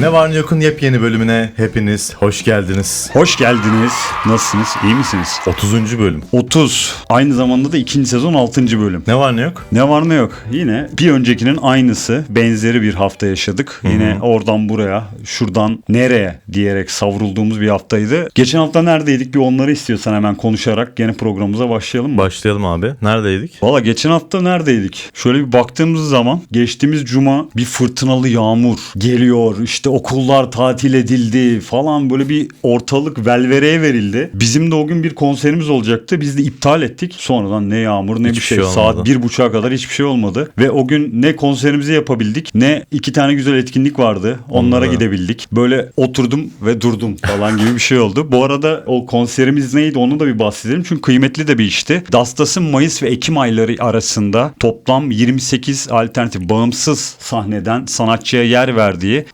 Ne var ne yokun yepyeni bölümüne hepiniz hoş geldiniz. Hoş geldiniz. Nasılsınız? İyi misiniz? 30. bölüm. 30. Aynı zamanda da ikinci sezon 6. bölüm. Ne var ne yok? Ne var ne yok. Yine bir öncekinin aynısı. Benzeri bir hafta yaşadık. Yine oradan buraya, şuradan nereye diyerek savrulduğumuz bir haftaydı. Geçen hafta neredeydik? Bir onları istiyorsan hemen konuşarak gene programımıza başlayalım mı? Başlayalım abi. Neredeydik? Valla geçen hafta neredeydik? Şöyle bir baktığımız zaman geçtiğimiz cuma bir fırtınalı yağmur geliyor. İşte okullar tatil edildi falan böyle bir ortalık velvereye verildi. Bizim de o gün bir konserimiz olacaktı. Biz de iptal ettik. Sonradan ne yağmur ne Hiçbir bir şey. şey olmadı. Saat bir buçuğa kadar hiçbir şey olmadı. Ve o gün ne konserimizi yapabildik ne iki tane güzel etkinlik vardı. Onlara Onlara. gidebildik. Böyle oturdum ve durdum falan gibi bir şey oldu. Bu arada o konserimiz neydi onu da bir bahsedelim. Çünkü kıymetli de bir işti. Dastas'ın Mayıs ve Ekim ayları arasında toplam 28 alternatif bağımsız sahneden sanatçıya yer verdiği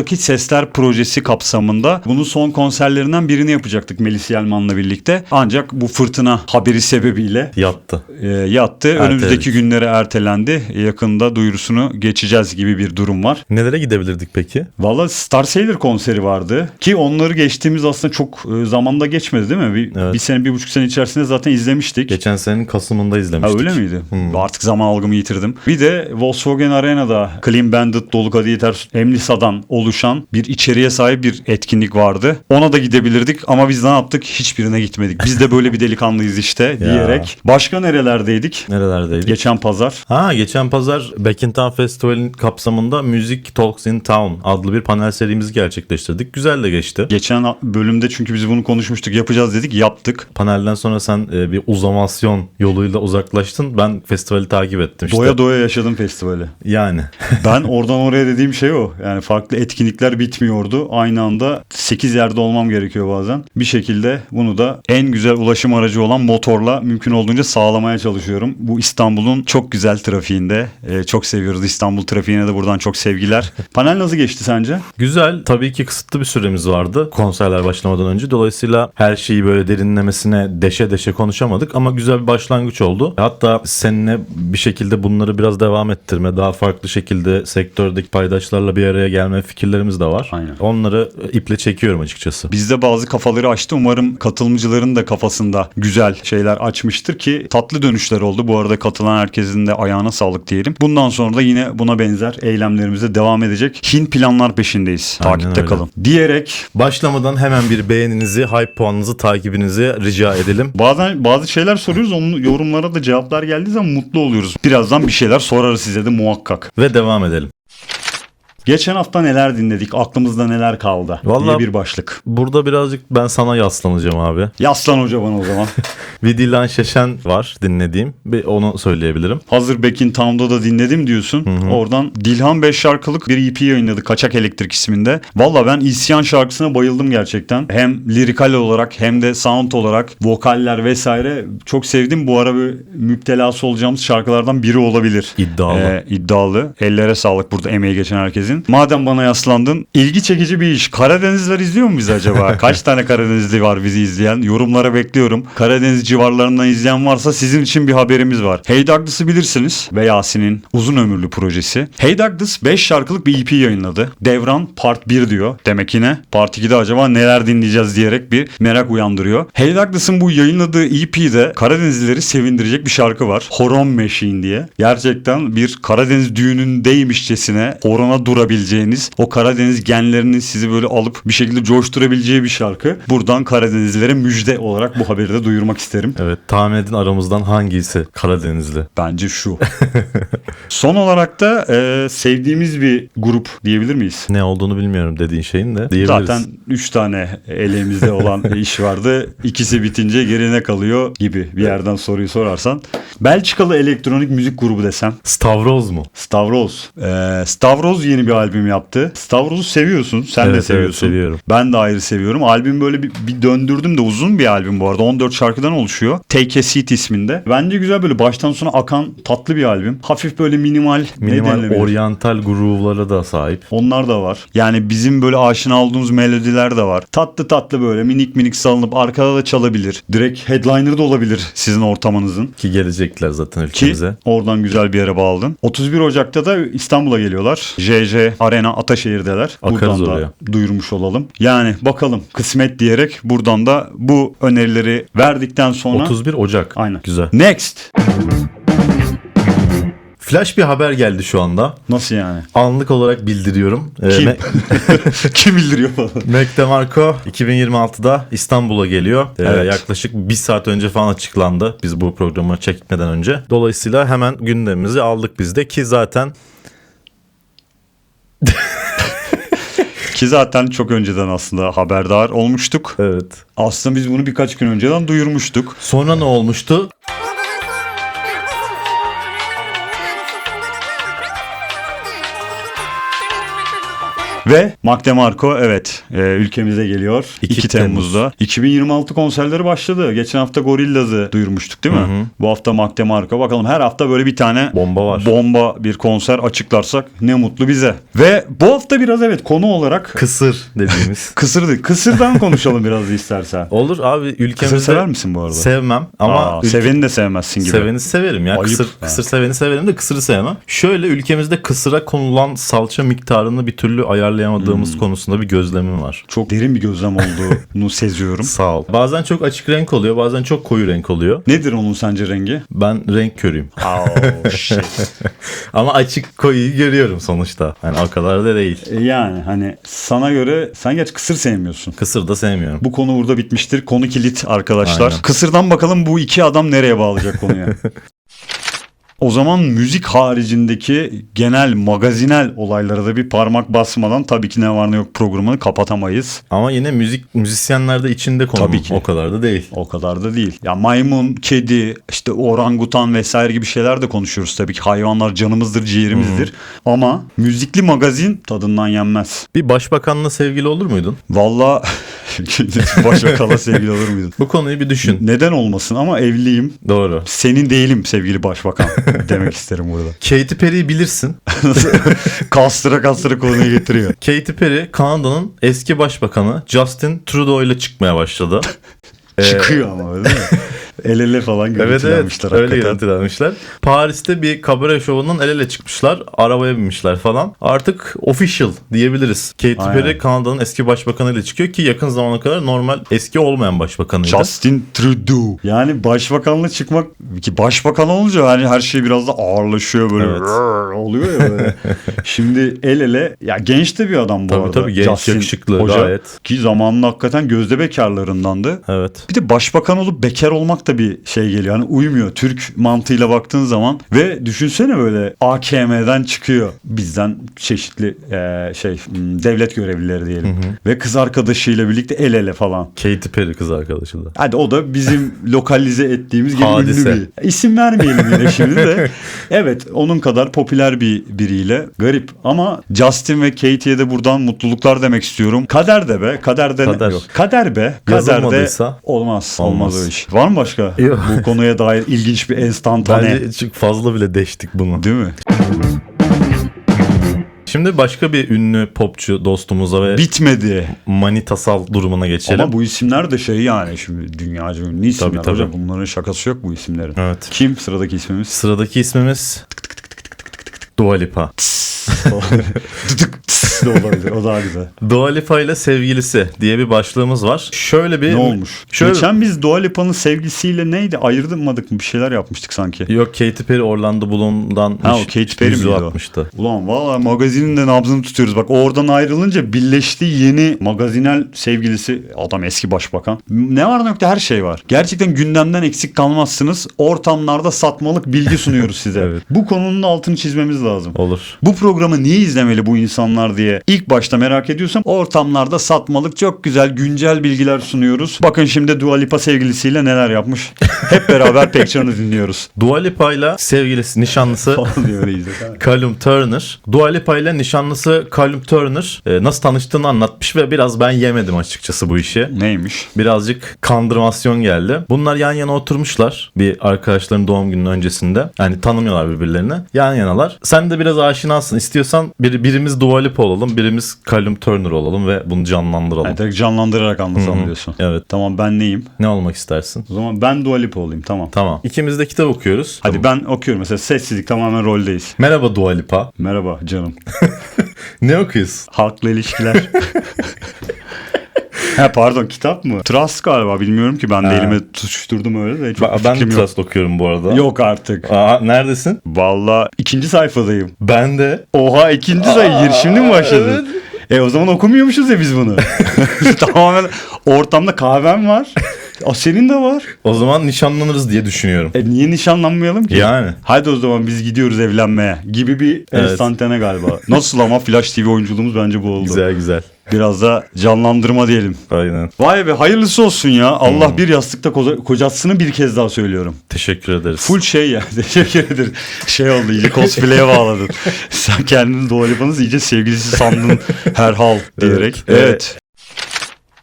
Avludaki Sesler projesi kapsamında bunun son konserlerinden birini yapacaktık Melis Yelman'la birlikte. Ancak bu fırtına haberi sebebiyle Yattı. e, yattı. Önümüzdeki günlere ertelendi. Yakında duyurusunu geçeceğiz gibi bir durum var. Nelere gidebilirdik peki? Valla Star Sailor konseri vardı ki onları geçtiğimiz aslında çok e, zamanda geçmedi değil mi? Bir, Evet. bir sene bir buçuk sene içerisinde zaten izlemiştik. Geçen senenin Kasım'ında Ha, izlemiştik. öyle miydi? Hmm. Artık zaman algımı yitirdim. Bir de Volkswagen Arena'da Clean Bandit, Dolu Kadı Yeter, Emlisa'dan oluşan bir içeriğe sahip bir etkinlik vardı. Ona da gidebilirdik ama biz ne yaptık? Hiçbirine gitmedik. Biz de böyle bir delikanlıyız işte diyerek. Başka nerelerdeydik? Nerelerdeydik? Geçen pazar. Ha geçen pazar Back in Town Festival'in kapsamında Music Talks in Town adlı bir panel serimizi gerçekleştirdik. Güzel de geçti. Geçen bölümde çünkü biz bunu konuşmuştuk yapacağız dedik yaptık. Panelden sonra sen e, bir uzamasyon yoluyla uzaklaştın. Ben festivali takip ettim işte. Doya doya yaşadım festivali. Yani. Ben oradan oraya dediğim şey o. Yani farklı etkinlikler bitmiyordu. Aynı anda 8 yerde olmam gerekiyor bazen. Bir şekilde bunu da en güzel ulaşım aracı olan motorla mümkün olduğunca sağlamaya çalışıyorum. Bu İstanbul'un çok güzel trafiğinde. Ee, çok seviyoruz İstanbul trafiğine de buradan çok sevgiler. Panel nasıl geçti sence? Güzel. Tabii ki kısıtlı bir süremiz vardı konserler başlamadan önce. Dolayısıyla her şeyi böyle derinlemesine deşe deşe konuşamadık ama güzel bir başlangıç oldu. Hatta seninle bir şekilde bunları biraz devam ettirme, daha farklı şekilde sektördeki paydaşlarla bir araya gelme fikirlerimiz de var. Aynen. Onları iple çekiyorum açıkçası. Bizde bazı kafaları açtı. Umarım katılımcıların da kafasında güzel şeyler açmıştır ki tatlı dönüşler oldu. Bu arada katılan herkesin de ayağına sağlık diyelim. Bundan sonra da yine buna benzer eylemlerimize devam edecek. Hin planlar peşindeyiz. Aynen Takipte öyle. kalın. Diyerek Başlamadan hemen bir beğeninizi, hype puanınızı, takibinizi rica edelim. bazen bazı şeyler soruyoruz. Onun yorumlara da cevaplar geldiği zaman mutlu oluyoruz. Birazdan bir şeyler sorarız size de muhakkak. Ve devam edelim. Geçen hafta neler dinledik? Aklımızda neler kaldı? Vallahi- diye bir başlık. Burada birazcık ben sana yaslanacağım abi. Yaslan hoca bana o zaman. Vidilan Şeşen var dinlediğim. Bir onu söyleyebilirim. Hazır Back in Town'da da dinledim diyorsun. Oradan Dilhan 5 şarkılık bir EP yayınladı. Kaçak Elektrik isminde. Valla ben İsyan şarkısına bayıldım gerçekten. Hem lirikal olarak hem de sound olarak vokaller vesaire çok sevdim. Bu ara bir müptelası olacağımız şarkılardan biri olabilir. İddialı. Ee, iddialı. Ellere sağlık burada emeği geçen herkesin. Madem bana yaslandın ilgi çekici bir iş. Karadenizler izliyor mu bizi acaba? Kaç tane Karadenizli var bizi izleyen? Yorumlara bekliyorum. Karadeniz civarlarından izleyen varsa sizin için bir haberimiz var. Hey Douglas'ı bilirsiniz ve Yasin'in uzun ömürlü projesi. Hey Douglas 5 şarkılık bir EP yayınladı. Devran Part 1 diyor. Demek ki ne? Part 2'de acaba neler dinleyeceğiz diyerek bir merak uyandırıyor. Hey Douglas'ın bu yayınladığı EP'de Karadenizlileri sevindirecek bir şarkı var. Horon Machine diye. Gerçekten bir Karadeniz düğünündeymişçesine horona durabileceğiniz o Karadeniz genlerinin sizi böyle alıp bir şekilde coşturabileceği bir şarkı. Buradan Karadenizlilere müjde olarak bu haberi de duyurmak isterim. Evet tahmin edin aramızdan hangisi Karadenizli? Bence şu. Son olarak da e, sevdiğimiz bir grup diyebilir miyiz? Ne olduğunu bilmiyorum dediğin şeyin de diyebiliriz. Zaten 3 tane elimizde olan iş vardı. İkisi bitince gerine kalıyor gibi bir yerden soruyu sorarsan. Belçikalı elektronik müzik grubu desem. Stavroz mu? Stavros. Ee, Stavros yeni bir albüm yaptı. Stavros'u seviyorsun. Sen Evet, de evet, seviyorsun. seviyorum. Ben de ayrı seviyorum. Albüm böyle bir, bir döndürdüm de uzun bir albüm bu arada. 14 şarkıdan oluşuyor. Take a Seat isminde. Bence güzel böyle baştan sona akan tatlı bir albüm. Hafif böyle minimal. Minimal oryantal groove'lara da sahip. Onlar da var. Yani bizim böyle aşina olduğumuz melodiler de var. Tatlı tatlı böyle minik minik salınıp arkada da çalabilir. Direkt headliner da olabilir sizin ortamınızın. Ki gelecek gelecekler zaten Ki ülkemize. oradan güzel bir yere bağladın. 31 Ocak'ta da İstanbul'a geliyorlar. JJ Arena Ataşehir'deler. Akarız buradan da oraya. duyurmuş olalım. Yani bakalım kısmet diyerek buradan da bu önerileri verdikten sonra 31 Ocak. Aynen. Güzel. Next. Flash bir haber geldi şu anda. Nasıl yani? Anlık olarak bildiriyorum. Ee, Kim? Kim bildiriyor falan? Mac DeMarco 2026'da İstanbul'a geliyor. Ee, Evet. Yaklaşık bir saat önce falan açıklandı. Biz bu programı çekmeden önce. Dolayısıyla hemen gündemimizi aldık biz de ki zaten Ki zaten çok önceden aslında haberdar olmuştuk. evet. Aslında biz bunu birkaç gün önceden duyurmuştuk. Sonra ne olmuştu? Ve Mac DeMarco evet e, ülkemize geliyor. 2, 2 Temmuz'da. 2026 konserleri başladı. Geçen hafta Gorillaz'ı duyurmuştuk değil mi? Bu hafta Mac DeMarco. Bakalım her hafta böyle bir tane Bomba var. bomba bir konser açıklarsak ne mutlu bize. Ve bu hafta biraz evet konu olarak Kısır dediğimiz. kısırdı. Kısırdan konuşalım biraz istersen. Olur abi ülkemizde Kısır sever misin bu arada? Sevmem ama Aa, ülke- seveni de sevmezsin gibi. Seveni severim ya. Ayıp. Kısır, Ha. kısır seveni severim de kısırı sevmem. Şöyle ülkemizde kısıra konulan salça miktarını bir türlü ayarlayamadığımız Hmm. konusunda bir gözlemim var. Çok derin bir gözlem olduğunu seziyorum. Sağ ol. Bazen çok açık renk oluyor, bazen çok koyu renk oluyor. Nedir onun sence rengi? Ben renk körüyüm. Oh shit. Ama açık koyuyu görüyorum sonuçta. Yani o kadar da değil. E yani hani sana göre sen geç kısır sevmiyorsun. Kısır da sevmiyorum. Bu konu burada bitmiştir. Konu kilit arkadaşlar. Aynen. Kısırdan bakalım bu iki adam nereye bağlayacak konuya. O zaman müzik haricindeki genel magazinel olaylara da bir parmak basmadan tabii ki ne var ne yok programını kapatamayız. Ama yine müzik müzisyenler de içinde konu. Tabii ki. O kadar da değil. O kadar da değil. Ya maymun, kedi, işte orangutan vesaire gibi şeyler de konuşuyoruz tabii ki. Hayvanlar canımızdır, ciğerimizdir. Ama müzikli magazin tadından yenmez. Bir başbakanla sevgili olur muydun? Valla başbakanla sevgili olur muydun? Bu konuyu bir düşün. Neden olmasın ama evliyim. Doğru. Senin değilim sevgili başbakan demek isterim burada. Katy Perry'i bilirsin. kastıra kastıra konuyu getiriyor. Katy Perry Kanada'nın eski başbakanı Justin Trudeau ile çıkmaya başladı. Ee, Çıkıyor ama öyle mi? El ele falan Evet evet görüntülenmişler öyle görüntülenmişler. Paris'te bir kabare şovundan el ele çıkmışlar. Arabaya binmişler falan. Artık official diyebiliriz. Katy. Perry Kanada'nın eski başbakanıyla çıkıyor ki yakın zamana kadar normal eski olmayan başbakanıydı. Justin Trudeau. Yani başbakanla çıkmak ki başbakan olunca hani her şey biraz da ağırlaşıyor böyle Evet. Oluyor ya böyle. Şimdi el ele ya genç de bir adam bu Tabii arada. tabii, genç, yakışıklı, gayet. Ki zamanında hakikaten gözde bekarlarındandı. Evet. Bir de başbakan olup bekar olmak da bir şey geliyor. Hani uymuyor Türk mantığıyla baktığın zaman. Ve düşünsene böyle AKM'den çıkıyor. Bizden çeşitli eee, şey devlet görevlileri diyelim. Ve kız arkadaşıyla birlikte el ele falan. Katy Perry kız arkadaşı da. Hadi o da bizim lokalize ettiğimiz gibi Hadise. ünlü bir. İsim vermeyelim yine şimdi de. Evet onun kadar popüler bir biriyle. Garip ama Justin ve Katie'ye de buradan mutluluklar demek istiyorum. Kader de be. Kader de Kader. yok. Kader be. Kader de. Olmaz olmaz. o iş. Var mı başka? Yok. Bu konuya dair ilginç bir enstantane. bence fazla bile deştik bunu. Değil mi? Şimdi başka bir ünlü popçu dostumuza ve Bitmedi. manitasal durumuna geçelim. Ama bu isimler de şey yani şimdi dünyaca ünlü isimler. Tabii, tabii. hocam. Bunların şakası yok bu isimlerin. Evet. Kim sıradaki ismimiz? Sıradaki ismimiz Dua Lipa. Tıs de olabilir. O daha güzel. Dua Lipa ile sevgilisi diye bir başlığımız var. Şöyle bir Ne olmuş? Şöyle Geçen biz Dua Lipa'nın sevgilisiyle neydi? Ayırmadık mı? Bir şeyler yapmıştık sanki. Yok Katy Perry Orlando Bloom'dan Ha, o Katy Perry yüzü atmıştı. Ulan valla magazinin de nabzını tutuyoruz. Bak oradan ayrılınca birleştiği yeni magazinel sevgilisi adam eski başbakan. Ne var ne yok her şey var. Gerçekten gündemden eksik kalmazsınız. Ortamlarda satmalık bilgi sunuyoruz size. Evet. Bu konunun altını çizmemiz lazım. Olur. Bu programı niye izlemeli bu insanlar diye ilk başta merak ediyorsam ortamlarda satmalık çok güzel güncel bilgiler sunuyoruz. Bakın şimdi Dua Lipa sevgilisiyle neler yapmış. Hep beraber Pekcan'ı dinliyoruz. Dua Lipa ile sevgilisi, nişanlısı diye. Callum Turner. Dua Lipa ile nişanlısı Callum Turner e, nasıl tanıştığını anlatmış ve biraz ben yemedim açıkçası bu işi. Neymiş? Birazcık kandırmasyon geldi. Bunlar yan yana oturmuşlar bir arkadaşların doğum gününün öncesinde. Yani tanımıyorlar birbirlerini. Yan yanalar. Sen de biraz aşinasın. İstiyorsan bir, birimiz Dua Lipa olalım, birimiz Callum Turner olalım ve bunu canlandıralım. Yani direkt canlandırarak anlatalım diyorsun. Evet. Tamam ben neyim? Ne olmak istersin? O zaman ben Dua Lipa olayım tamam. Tamam. İkimiz de kitap okuyoruz. Hadi ben okuyorum mesela sessizlik tamamen roldeyiz. Merhaba Dua Lipa. Merhaba canım. Ne okuyorsun? Halkla ilişkiler. ha pardon kitap mı? Trust galiba bilmiyorum ki ben de Ha. elime tutuşturdum öyle de çok ben de fikrim yok. Trust okuyorum bu arada. Yok artık. Aa, neredesin? Valla ikinci sayfadayım. Ben de. Oha ikinci sayı şimdi mi başladı? E o zaman okumuyormuşuz ya biz bunu. Tamamen ortamda kahvem var. O senin de var. O zaman nişanlanırız diye düşünüyorum. E niye nişanlanmayalım ki? Yani. Hadi o zaman biz gidiyoruz evlenmeye gibi bir Evet. enstantane galiba. Nasıl ama Flash TV oyunculuğumuz bence bu oldu. Güzel güzel. Biraz da canlandırma diyelim. Aynen. Vay be hayırlısı olsun ya. Hmm. Allah bir yastıkta koza- kocatsını bir kez daha söylüyorum. Teşekkür ederiz. Full şey ya. Teşekkür ederim. Şey oldu iyice cosplay'e bağladın. Sen kendini Dua Lipa'nız iyice sevgilisi sandın herhal diyerek. Evet. Evet.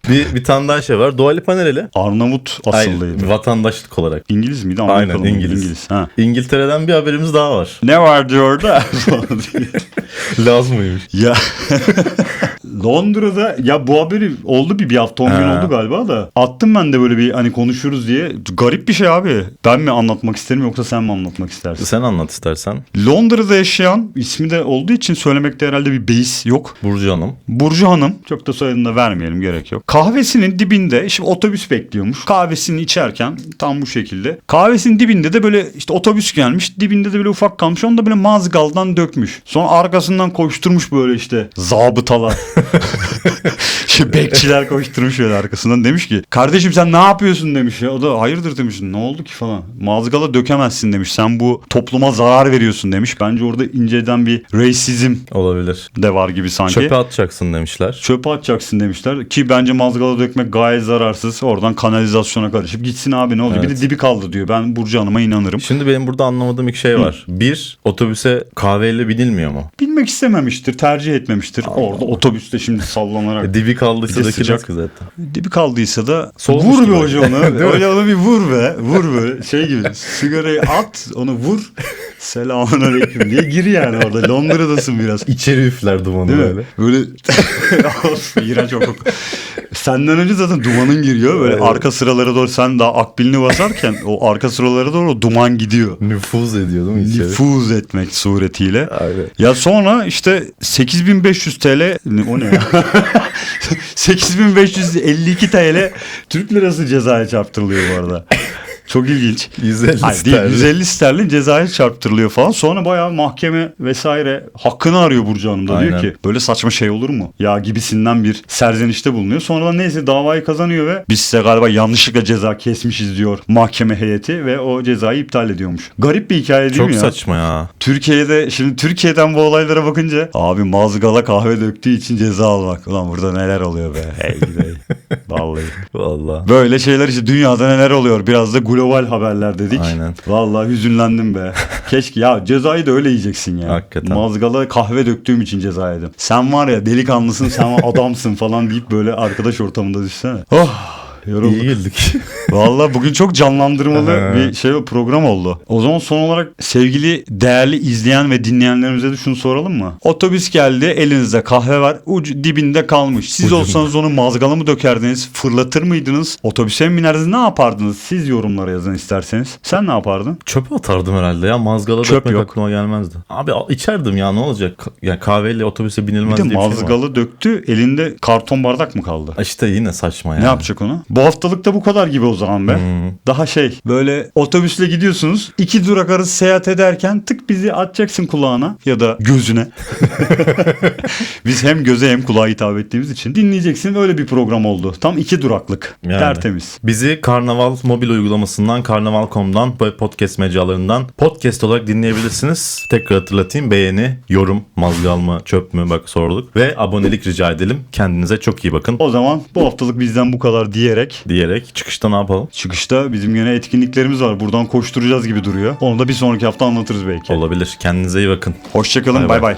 Bir, bir tane daha şey var. Dua Lipa nereli? Arnavut asıllıydı. Aynen. Vatandaşlık olarak. İngiliz miydi? Aynen Amerikalı mıydı? İngiliz. İngiliz. Ha. İngiltere'den bir haberimiz daha var. Ne vardı orada? Laz mıymış? ya Londra'da ya bu haberi oldu bir, bir hafta on gün Ha. oldu galiba da attım ben de böyle bir hani konuşuruz diye garip bir şey abi ben mi anlatmak isterim yoksa sen mi anlatmak istersin Sen anlat istersen. Londra'da yaşayan ismi de olduğu için söylemekte herhalde bir beis yok Burcu Hanım. Burcu Hanım çok da soyadını da vermeyelim gerek yok. Kahvesinin dibinde işte otobüs bekliyormuş. Kahvesini içerken tam bu şekilde. Kahvesinin dibinde de böyle işte otobüs gelmiş. Dibinde de böyle ufak kalmış. Onu da böyle mazgaldan dökmüş. Sonra arkasından koşturmuş böyle işte zabıtalar. işte bekçiler koşturmuş böyle arkasından. Demiş ki kardeşim sen ne yapıyorsun demiş ya. O da hayırdır demiş. Ne oldu ki falan. Mazgala dökemezsin demiş. Sen bu topluma zarar veriyorsun demiş. Bence orada inceden bir racism Olabilir. de var gibi sanki. Çöpe atacaksın demişler. Çöpe atacaksın demişler. Ki bence mazgala dökmek gayet zararsız. Oradan kanalizasyona karışıp gitsin abi ne oldu? Bir Evet. de dibi kaldı diyor. Ben Burcu Hanım'a inanırım. Şimdi benim burada anlamadığım iki şey var. Bir, otobüse kahveyle binilmiyor mu? Bilmek istememiştir, tercih etmemiştir. Orada otobüste şimdi sallanarak. E, dibi kaldıysa da sıcak. zaten. Dibi kaldıysa da Soğumuş vur be hoca onu. Öyle onu bir vur be. Vur böyle şey gibi. Sigarayı at onu vur. Selamun aleyküm diye gir yani orada. Londra'dasın biraz. İçeri üfler dumanı Değil böyle. mi? Böyle Of, iğrenç koku. Senden önce zaten dumanın giriyor. Böyle Evet. arka sıralara doğru sen daha akbilini basarken o arka sıralara doğru duman gidiyor. Nüfuz ediyor değil mi içeri? Nüfuz etmek suretiyle. Aynen. Ya sonra işte 8500 TL o ne ya? 8552 TL Türk lirası cezaya çarptırılıyor bu arada. Çok ilginç. 150 Hayır, değil, sterlin. 150 sterlin cezaya çarptırılıyor falan. Sonra bayağı mahkeme vesaire hakkını arıyor Burcu Hanım da diyor Aynen. ki böyle saçma şey olur mu? Ya gibisinden bir serzenişte bulunuyor. Sonradan neyse davayı kazanıyor ve biz size galiba yanlışlıkla ceza kesmişiz diyor mahkeme heyeti ve o cezayı iptal ediyormuş. Garip bir hikaye değil Çok mi ya? saçma ya. Türkiye'de şimdi Türkiye'den bu olaylara bakınca abi mazgala kahve döktüğü için ceza almak. Ulan burada neler oluyor be. Hey gidey. Vallahi. Vallahi. Böyle şeyler işte dünyada neler oluyor. Biraz da global haberler dedik. Aynen. Vallahi hüzünlendim be. Keşke ya cezayı da öyle yiyeceksin ya. Hakikaten. Mazgala kahve döktüğüm için ceza yedim. Sen var ya delikanlısın sen adamsın falan deyip böyle arkadaş ortamında düşsene. Oh yorulduk. İyi güldük. Vallahi bugün çok canlandırmalı bir şey program oldu. O zaman son olarak sevgili değerli izleyen ve dinleyenlerimize de şunu soralım mı? Otobüs geldi elinizde kahve var ucu dibinde kalmış. Siz Ucunda. olsanız onu mazgala mı dökerdiniz? Fırlatır mıydınız? Otobüse mi binerdiniz? Ne yapardınız? Siz yorumlara yazın isterseniz. Sen ne yapardın? Çöpe atardım herhalde ya. Mazgala Çöp dökmek yok. aklıma gelmezdi. Abi içerdim ya ne olacak? Ka- Ya kahveyle otobüse binilmez Bir de diye bir şey var. mazgalı döktü elinde karton bardak mı kaldı? İşte yine saçma yani. Ne yapacak onu? Bu haftalıkta bu kadar gibi o zaman be. Hmm. Daha şey böyle otobüsle gidiyorsunuz. iki durak arası seyahat ederken tık bizi atacaksın kulağına ya da gözüne. Biz hem göze hem kulağa hitap ettiğimiz için dinleyeceksin. Öyle bir program oldu. Tam iki duraklık. Yani. Tertemiz. Bizi Karnaval mobil uygulamasından, Karnaval.com'dan ve podcast mecralarından podcast olarak dinleyebilirsiniz. Tekrar hatırlatayım. Beğeni, yorum, mazgal mı, çöp mü bak sorduk. Ve abonelik rica edelim. Kendinize çok iyi bakın O zaman bu haftalık bizden bu kadar diyerek diyerek çıkışta ne yapalım? çıkışta bizim yine etkinliklerimiz var. Buradan koşturacağız gibi duruyor. Onu da bir sonraki hafta anlatırız belki. Olabilir. Kendinize iyi bakın. Hoşçakalın. Bay. bay.